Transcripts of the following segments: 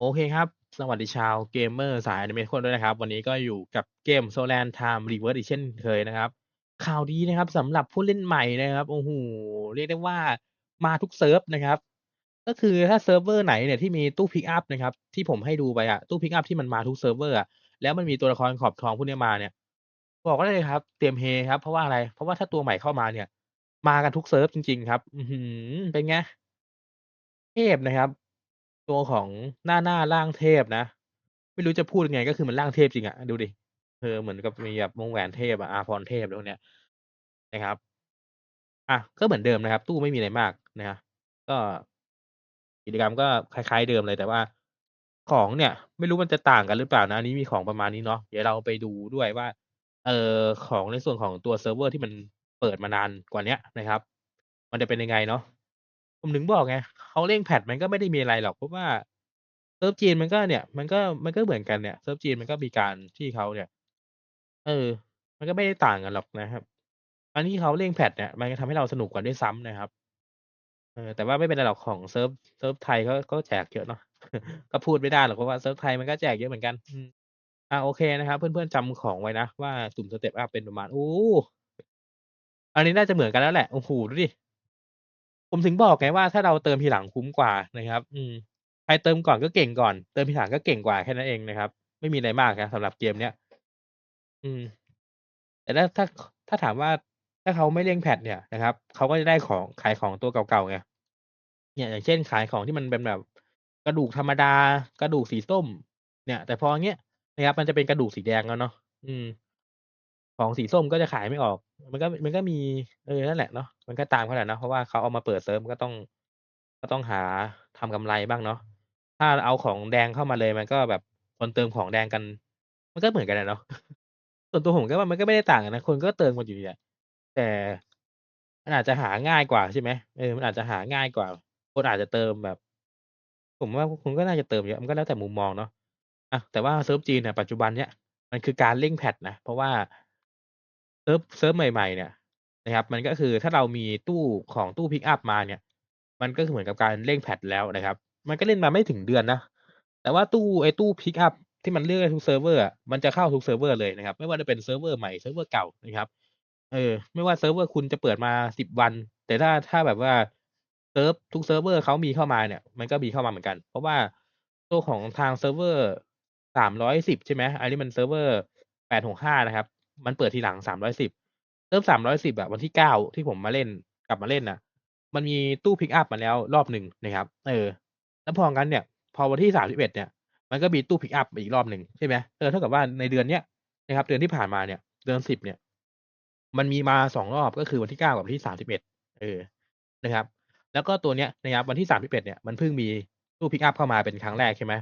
โอเคครับ สวัสดีชาวเกมเมอร์สายอนิเมะทุกคนด้วยนะครับ วันนี้ก็อยู่กับเกม Solan Time Reverse อีกเช่นเคยนะครับ ข่าวดีนะครับสำหรับผู้เล่นใหม่นะครับโอ้โฮเรียกได้ว่ามาทุกเซิร์ฟนะครับ ก็คือถ้าเซิร์ฟเวอร์ไหนเนี่ยที่มีตู้พิกอัปนะครับ ที่ผมให้ดูไปอะตู้พิกอัปที่มันมาทุกเซิร์ฟเวอร์อะแล้วมันมีตัวละครขอบทองพวกนี้มาเนี่ย บอกได้เลยครับ เตรียมเฮครับ เพราะว่าอะไร เพราะว่าถ้าตัวใหม่เข้ามาเนี่ย มากันทุกเซิร์ฟจริง ๆ ครับ อืเป็นไง?เทพนะครับ ตัวของหน้าๆร่างเทพนะ ไม่รู้จะพูดยังไงก็คือมันร่างเทพจริงอะดูดิเออเหมือนกับมีแบบวงแหวนเทพอะอาภรเทพอะไรพวกเนี้ยนะครับอะก็เหมือนเดิมนะครับ ตู้ไม่มีอะไรมากนะครับก็กิจกรรมก็คล้าย ๆ เดิมเลยแต่ว่า ของเนี่ย ไม่รู้มันจะต่างกันหรือเปล่านะอันนี้มีของประมาณนี้เนาะเดี๋ยวเราไปดูด้วยว่า เออของในส่วนของตัวเซิร์ฟเวอร์ที่มันเปิดมานานกว่าเนี้ยนะครับ มันจะเป็นยังไงเนาะ ผมถึงบอกไง เขาเร่งแพตช์มันก็ไม่ได้มีอะไรหรอก เพราะว่าเซิร์ฟจีนมันก็เนี่ย มันก็ มันก็เหมือนกันเนี่ย เซิร์ฟจีนมันก็มีการที่เขาเนี่ย เออ มันก็ไม่ได้ต่างกันหรอกนะครับ อันที่เขาเร่งแพตช์เนี่ย มันจะทำให้เราสนุกกว่าด้วยซ้ำนะครับ เออ แต่ว่าไม่เป็นไรหรอกของเซิร์ฟ เซิร์ฟไทยก็ ก็แจกเยอะเนาะ ก็พูดไม่ได้หรอกเพราะว่าเซิร์ฟไทยมันก็แจกเยอะเหมือนกัน อืมอาโอเคนะครับ เพื่อน ๆจำของไว้นะว่า สุ่มสเต็ปอัปเป็นประมาณ โอ้ อันนี้น่าจะเหมือนกันแล้วแหละ โอ้โฮ ดูดิ ผมถึงบอกไงว่าถ้าเราเติมทีหลังคุ้มกว่านะครับ อืมใครเติมก่อนก็เก่งก่อน เติมทีหลังก็เก่งกว่าแค่นั้นเองนะครับ ไม่มีอะไรมากนะสำหรับเกมเนี้ยอืม แต่ถ้าถ้าถ้าถามว่าถ้าเขาไม่เร่งแพตช์เนี่ยนะครับเขาก็จะได้ของขายของตัวเก่าๆไงเนี่ยอย่างเช่นขายของที่มันเป็นแบบกระดูกธรรมดากระดูกสีส้ม เนี่ย แต่พอเงี้ยนะครับมันจะเป็นกระดูกสีแดงแล้วเนาะอืม ของสีส้มก็จะขายไม่ออก มันก็ มันก็มี เออ นั่นแหละเนาะ มันก็ตามเขาแหละเนาะ เพราะว่าเขาเอามาเปิดเซิร์ฟ มันก็ต้อง ก็ต้องหาทำกำไรบ้างเนาะ ถ้าเอาของแดงเข้ามาเลย มันก็แบบคนเติมของแดงกัน มันก็เหมือนกันอะเนาะ ส่วนตัวผมก็ว่า มันก็ไม่ได้ต่างกันนะ คนก็เติมกันอยู่ดีอะ แต่ มันอาจจะหาง่ายกว่าใช่ไหม?เออ มันอาจจะหาง่ายกว่า คนอาจจะเติมแบบ ผมว่า คุณก็น่าจะเติมเยอะ มันก็แล้วแต่มุมมองเนาะ อะ แต่ว่าเซิร์ฟจีนเนี่ยปัจจุบันเนี้ย มันคือการเร่งแพตช์นะ เพราะว่า เซิร์ฟเซิร์ฟใหม่ ๆ เนี่ยนะครับ มันก็คือถ้าเรามีตู้ของตู้พิกอัปมาเนี่ย มันก็คือเหมือนกับการเร่งแพตช์แล้วนะครับ มันก็เล่นมาไม่ถึงเดือนนะ แต่ว่าตู้ไอ้ตู้พิกอัปที่มันเลือกได้ทุกเซิร์ฟเวอร์มันจะเข้าทุกเซิร์ฟเวอร์เลยนะครับ ไม่ว่าจะเป็นเซิร์ฟเวอร์ใหม่เซิร์ฟเวอร์เก่านะครับเออไม่ว่าเซิร์ฟเวอร์คุณจะเปิดมา10วัน แต่ถ้าถ้าแบบว่าเซิร์ฟทุกเซิร์ฟเวอร์เขามีเข้ามาเนี่ย มันก็มีเข้ามาเหมือนกัน เพราะว่าตัวของทางเซิร์ฟเวอร์310ใช่ไหมอันนี้มันเซิร์ฟเวอร์865นะครับ มันเปิดทีหลัง310เซิร์ฟ310อะวันที่9ที่ผมมาเล่นกลับมาเล่นน่ะ มันมีตู้พิกอัปมาแล้วรอบหนึ่งนะครับ เออ แล้วพองั้นเนี่ย พอวันที่31เนี่ย มันก็มีตู้พิกอัปมาอีกรอบหนึ่งใช่ไหมเออเท่ากับว่าในเดือนเนี้ยนะครับ เดือนที่ผ่านมาเนี่ย เดือน10เนี่ย มันมีมา2รอบก็คือวันที่9กับวันที่31เออนะครับ แล้วก็ตัวเนี้ยนะครับวันที่31เนี่ยมันเพิ่งมีตู้พิกอัปเข้ามาเป็นครั้งแรกใช่ไหม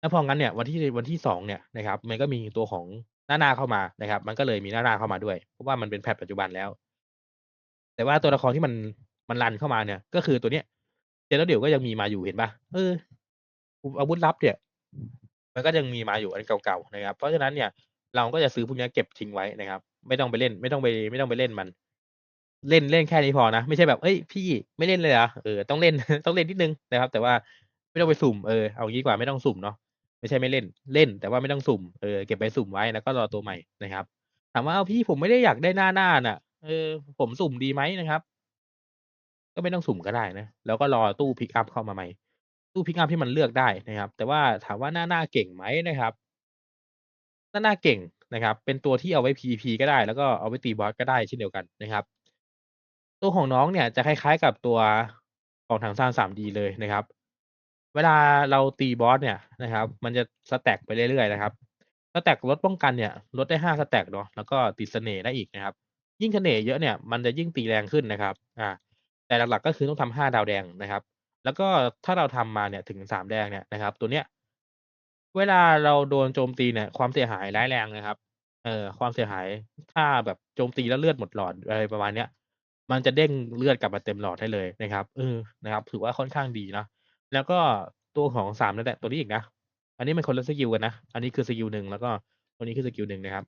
แล้วพองั้นเนี่ยวันที่วันที่2เนี่ยนะครับ มันก็มีตัวของ หน้าๆเข้ามานะครับ มันก็เลยมีหน้าๆเข้ามาด้วย เพราะว่ามันเป็นแพตช์ปัจจุบันแล้ว แต่ว่าตัวละครที่มันมันรันเข้ามาเนี่ย ก็คือตัวเนี้ย Geralt ก็ยังมีมาอยู่เห็นปล่าเอออุอาวุธลับเนี่ย มันก็ยังมีมาอยู่อันเก่าๆนะครับ เพราะฉะนั้นเนี่ยเราก็จะซื้อพวกนี้เก็บทิ้งไว้นะครับ ไม่ต้องไปเล่น ไม่ต้องไปไม่ต้องไปเล่นมัน เล่นเล่นแค่นี้พอนะ ไม่ใช่แบบเฮ้ยพี่ไม่เล่นเลยเหรอ?เออต้องเล่นต้องเล่นนิดนึงนะครับ แต่ว่าไม่ต้องไปสุ่มเออเอางี้กว่าไม่ต้องสุ่มเนาะ ไม่ใช่ไม่เล่นเล่น แต่ว่าไม่ต้องสุ่มเออเก็บไว้สุ่มไว้แล้วก็รอตัวใหม่นะครับ ถามว่า"อ้าพี่ผมไม่ได้อยากได้หน้าๆน่ะเออผมสุ่มดีไหม?"นะครับ ก็ไม่ต้องสุ่มก็ได้นะแล้วก็รอตู้พิกอัปเข้ามาใหม่ ตู้พิกอัปที่มันเลือกได้นะครับ แต่ว่าถามว่าหน้าๆเก่งไหมนะครับ หน้าๆเก่งนะครับ เป็นตัวที่เอาไว้ PVP ก็ได้ แล้วก็เอาไว้ตีบอสก็ได้เช่นเดียวกันนะครับ ตัวของน้องเนี่ยจะคล้ายๆกับตัวของถังซาน 3D เลยนะครับ เวลาเราตีบอสเนี่ยนะครับ มันจะสแต็กไปเรื่อยๆนะครับสแต็กลดป้องกันเนี่ยลดได้5สแต็กเนาะแล้วก็ติดเสน่ห์ได้อีกนะครับ ยิ่งเสน่ห์เยอะเนี่ยมันจะยิ่งตีแรงขึ้นนะครับ อ่า แต่หลักๆก็คือต้องทำ5ดาวแดงนะครับ แล้วก็ถ้าเราทำมาเนี่ยถึง3แดงเนี่ยนะครับ ตัวเนี้ยเวลาเราโดนโจมตีเนี่ยความเสียหายร้ายแรงนะครับ เอ่อความเสียหายถ้าแบบโจมตีแล้วเลือดหมดหลอดอะไรประมาณเนี้ยมันจะเด้งเลือดกลับมาเต็มหลอดให้เลยนะครับเออนะครับ ถือว่าค่อนข้างดีเนาะ แล้วก็ตัวของ3นั่นแหละตัวนี้อีกนะ อันนี้มันคนละสกิลกันนะ อันนี้คือสกิลหนึ่งแล้วก็ตัวนี้คือสกิลหนึ่งนะครับ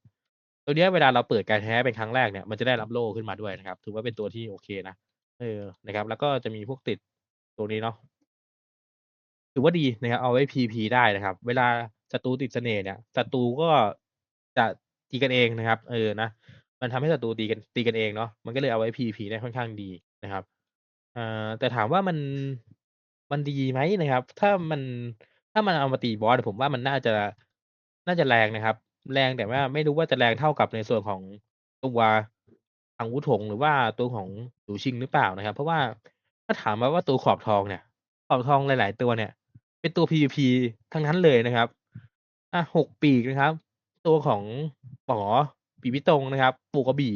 ตัวนี้เวลาเราเปิดการแท้เป็นครั้งแรกเนี่ยมันจะได้รับโล่ขึ้นมาด้วยนะครับ ถือว่าเป็นตัวที่โอเคนะ เออ นะครับ แล้วก็จะมีพวกติดตรงนี้เนาะ ถือว่าดีนะครับ เอาไว้ PVP ได้นะครับ เวลาศัตรูติดเสน่ห์เนี่ย ศัตรูก็จะตีกันเองนะครับ เออ นะ มันทำให้ศัตรูตีกันตีกันเองเนาะ มันก็เลยเอาไว้ PVP ได้ค่อนข้างดีนะครับ อ่า แต่ถามว่ามัน มันดีไหมนะครับ ถ้ามัน ถ้ามันเอามาตีบอสผมว่ามันน่าจะ น่าจะแรงนะครับ แรงแต่ว่าไม่รู้ว่าจะแรงเท่ากับในส่วนของตัวถังวูถงหรือว่าตัวของหลูชิงหรือเปล่านะครับ เพราะว่าถ้าถามมาว่าตัวขอบทองเนี่ย ขอบทองหลาย ๆ ตัวเนี่ย เป็นตัว PVP ทั้งนั้นเลยนะครับ อะหกปีกนะครับ ตัวของป๋อปี่พี่ตรงนะครับ ปู่กระบี่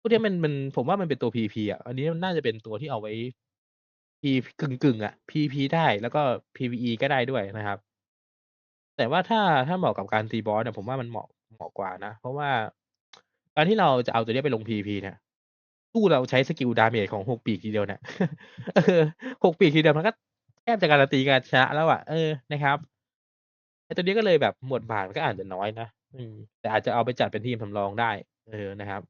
พวกนี้มันมันผมว่ามันเป็นตัว PVP อะ อันนี้มันน่าจะเป็นตัวที่เอาไว้ P กึ่งๆอะ P P ได้แล้วก็ PVE ก็ได้ด้วยนะครับ แต่ว่าถ้าถ้าเหมาะกับการตีบอสเนี่ยผมว่ามันเหมาะเหมาะกว่านะ เพราะว่าการที่เราจะเอาตัวเนี้ยไปลง PVP เนี่ยสู้เราใช้สกิลดาเมจของหกปีกทีเดียวเนี่ย เออหกปีกทีเดียวมันก็แทบจะการันตีการชนะแล้วอะเออนะครับไอตัวนี้ก็เลยแบบบทบาทมันก็อาจจะน้อยนะอืมแต่อาจจะเอาไปจัดเป็นทีมสำรองได้ เออนะครับ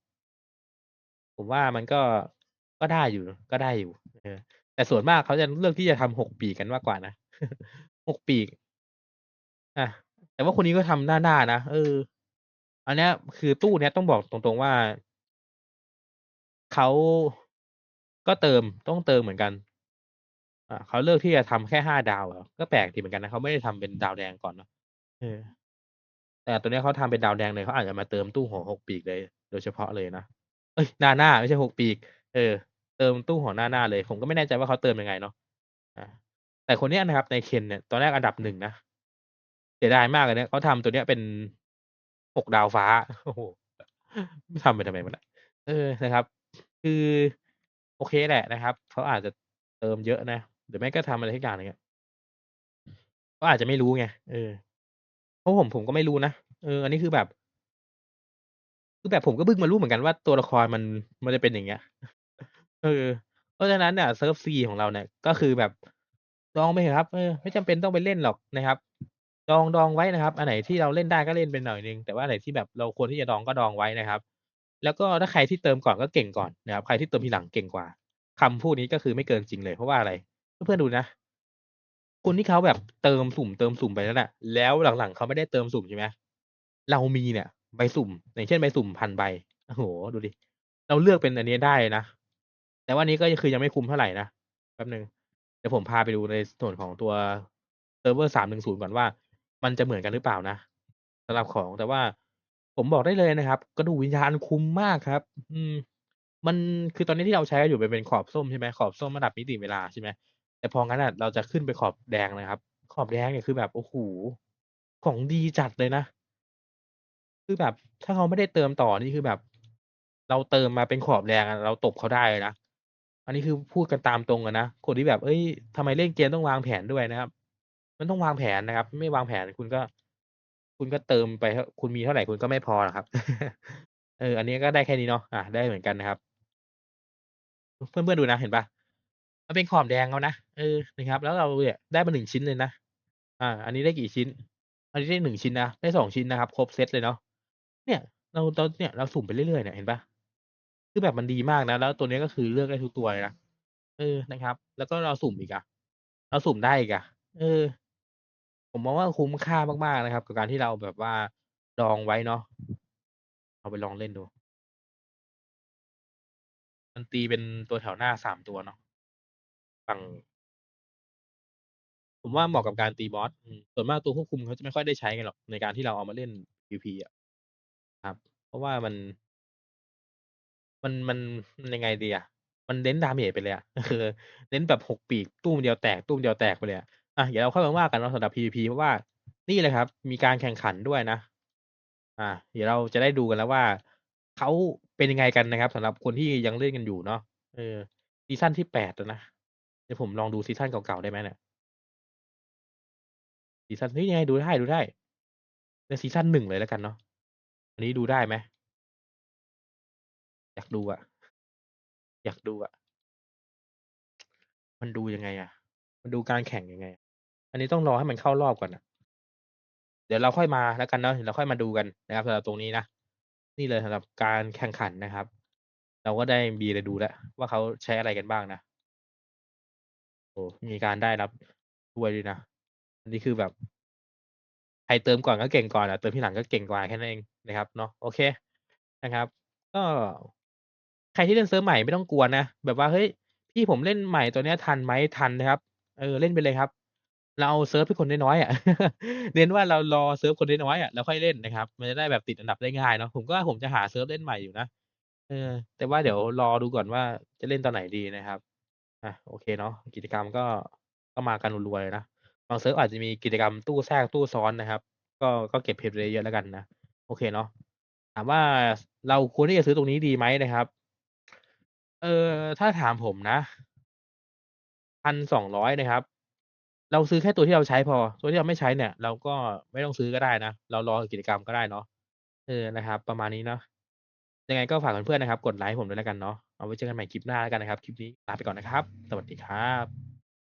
ผมว่ามันก็ก็ได้อยู่ ก็ได้อยู่ เออ แต่ส่วนมากเขาจะเลือกที่จะทำหกปีกกันมากกว่านะหกปีกอะแต่ว่าคนนี้ก็ทำหน้าๆนะเออ อันนี้คือตู้เนี้ยต้องบอกตรงๆว่าเขาก็เติมต้องเติมเหมือนกันอ่าเขาเลือกที่จะทำแค่5ดาวก็แปลกดีเหมือนกันนะเขาไม่ได้ทำเป็นดาวแดงก่อนเนาะเออ แต่ตัวนี้เขาทำเป็นดาวแดงเลยเขาอาจจะมาเติมตู้ของหกปีกเลย โดยเฉพาะเลยนะเอ๊ยหน้าๆไม่ใช่หกปีก เออ เติมตู้ของหน้าๆเลย ผมก็ไม่แน่ใจว่าเขาเติมยังไงเนาะแต่คนนี้นะครับใน Ken เนี่ยตอนแรกอันดับ1นะเสียดายมากเลยนะเขาทำตัวเนี้ยเป็น6ดาวฟ้าโอ้โฮทำไปทำไมวะเนี่ยเออนะครับ คือโอเคแหละนะครับเขาอาจจะเติมเยอะนะหรือไม่ก็ทำอะไรสักอย่างหนึ่งอะเขาอาจจะไม่รู้ไงเออเพราะผมผมก็ไม่รู้นะเอออันนี้คือแบบ คือแบบผมก็เพิ่งมารู้เหมือนกันว่าตัวละครมันมันจะเป็นอย่างเงี้ย เออ เพราะฉะนั้นเนี่ย เซิร์ฟ C ของเราเนี่ย ก็คือแบบดองไปเถอะครับ เออ ไม่จำเป็นต้องไปเล่นหรอกนะครับ ดอง ดองไว้นะครับ อันไหนที่เราเล่นได้ก็เล่นไปหน่อยหนึ่ง แต่ว่าอันไหนที่แบบเราควรที่จะดองก็ดองไว้นะครับ แล้วก็ถ้าใครที่เติมก่อนก็เก่งก่อนนะครับ ใครที่เติมทีหลังเก่งกว่า คำพูดนี้ก็คือไม่เกินจริงเลย เพราะว่าอะไร เพื่อน ๆ ดูนะ คนที่เขาแบบเติมสุ่มๆไปนั่นน่ะ แล้วหลัง ๆ เขาไม่ได้เติมสุ่มใช่ไหม เรามีเนี่ย ใบสุ่ม อย่างเช่น ใบสุ่ม1,000ใบ โอ้โฮ ดูดิ เราเลือกเป็นอันนี้ได้นะ แต่ว่านี้ก็คือยังไม่คุ้มเท่าไหร่นะแป๊บหนึ่งเดี๋ยวผมพาไปดูในส่วนของตัวเซิร์ฟเวอร์310ก่อนว่า มันจะเหมือนกันหรือเปล่านะสำหรับของแต่ว่าผมบอกได้เลยนะครับ กระดูกวิญญาณคุ้มมากครับ อืม มันคือตอนนี้ที่เราใช้อยู่มันเป็นขอบส้มใช่ไหมขอบส้มระดับมิติเวลาใช่ไหมแต่พองั้นน่ะเราจะขึ้นไปขอบแดงนะครับ ขอบแดงเนี่ยคือแบบโอ้โฮของดีจัดเลยนะ คือแบบถ้าเขาไม่ได้เติมต่อนี่คือแบบ เราเติมมาเป็นขอบแดงเราตบเขาได้เลยนะ อันนี้คือพูดกันตามตรงอะนะ คนที่แบบเฮ้ยทำไมเล่นเกมต้องวางแผนด้วยนะครับ มันต้องวางแผนนะครับ ไม่วางแผนคุณก็ คุณก็เติมไป คุณมีเท่าไหร่คุณก็ไม่พอหรอกครับ เออ อันนี้ก็ได้แค่นี้เนาะ อ่าได้เหมือนกันนะครับ เพื่อนๆดูนะ เห็นปล่ามันเป็นขอบแดงแล้วนะ เออ นะครับ แล้วเราเนี่ยได้มา1ชิ้นเลยนะ อ่า อันนี้ได้กี่ชิ้น อันนี้ได้1ชิ้นนะ ได้2ชิ้นนะครับ ครบเซตเลยเนาะ เนี่ย เราเราเนี่ย เราสุ่มไปเรื่อยๆเนี่ย เห็นปล่า คือแบบมันดีมากนะ แล้วตัวนี้ก็คือเลือกได้ทุกตัวเลยนะ เออ นะครับ แล้วก็เราสุ่มอีกอะเราสุ่มได้อีกอะเออ ผมมองว่าคุ้มค่ามาก ๆ นะครับ กับการที่เราแบบว่าดองไว้เนาะ เอาไปลองเล่นดู มันตีเป็นตัวแถวหน้า3ตัวเนาะ ฝั่ง ผมว่าเหมาะกับการตีบอสอืมส่วนมากตัวควบคุมเขาจะไม่ค่อยได้ใช้กันหรอก ในการที่เราเอามาเล่น PVP อะ ครับ เพราะว่ามัน มัน มัน มันยังไงดีอะมันเน้นดาเมจไปเลยอะเออเน้นแบบ6ปีกตู้มเดียวแตกตู้มเดียวแตกไปเลยอะ อะ เดี๋ยวเราค่อยมาว่ากันเนาะสำหรับ PVP เพราะว่านี่เลยครับ มีการแข่งขันด้วยนะอาเดี๋ยวเราจะได้ดูกันแล้วว่าเขาเป็นยังไงกันนะครับสำหรับคนที่ยังเล่นกันอยู่เนาะ เออ ซีซั่นที่8แล้วนะ เดี๋ยวผมลองดูซีซั่นเก่าๆได้ไหมเนี่ย?ซีซั่นเฮ้ยังไงดูได้ดูได้เป็นซีซั่น1เลยแล้วกันเนาะ อันนี้ดูได้ไหม? อยากดูอะอยากดูอะมันดูยังไงอะมันดูการแข่งยังไง?อันนี้ต้องรอให้มันเข้ารอบก่อนนะเดี๋ยวเราค่อยมาแล้วกันเนาะเดี๋ยวเราค่อยมาดูกันนะครับสำหรับตรงนี้นะนี่เลยสำหรับการแข่งขันนะครับ เราก็ได้มีอะไรดูแล้วว่าเขาใช้อะไรกันบ้างนะโอ้มีการได้รับรวยดีนะอันนี้คือแบบใครเติมก่อนก็เก่งก่อนอะเติมที่หลังก็เก่งกว่าแค่นั้นเองนะครับเนาะโอเคนะครับ ก็ รที่เล่นเซิร์ฟใหม่ไม่ต้องกลัวนะ แบบว่าเฮ้ยพี่ผมเล่นใหม่ตัวเนี้ยทันไหม?ทันนะครับ เออเล่นไปเลยครับ เราเอาเซิร์ฟให้คนน้อยๆอะเน้นว่าเรารอเซิร์ฟคนน้อยๆอะแล้วค่อยเล่นนะครับ มันจะได้แบบติดอันดับได้ง่ายเนาะผมก็ผมจะหาเซิร์ฟเล่นใหม่อยู่นะเออ แต่ว่าเดี๋ยวรอดูก่อนว่าจะเล่นตอนไหนดีนะครับอะโอเคเนาะกิจกรรมก็ก็มากันรัวๆเลยนะบางเซิร์ฟอาจจะมีกิจกรรมตู้แทรกตู้ซ้อนนะครับ ก็ก็เก็บเพชรไว้เยอะแล้วกันนะโอเคเนาะถามว่าเราควรที่จะซื้อตรงนี้ดีไหมนะครับ เออ ถ้าถามผมนะ 1,200 นะครับ เราซื้อแค่ตัวที่เราใช้พอ ตัวที่เราไม่ใช้เนี่ย เราก็ไม่ต้องซื้อก็ได้นะ เรารอกิจกรรมก็ได้เนาะ เออ นะครับ ประมาณนี้เนาะ ยังไงก็ฝากเพื่อน ๆ นะครับ กดไลก์ให้ผมด้วยแล้วกันเนาะ เอาไว้เจอกันใหม่คลิปหน้าแล้วกันนะครับ คลิปนี้ลาไปก่อนนะครับ สวัสดีครับ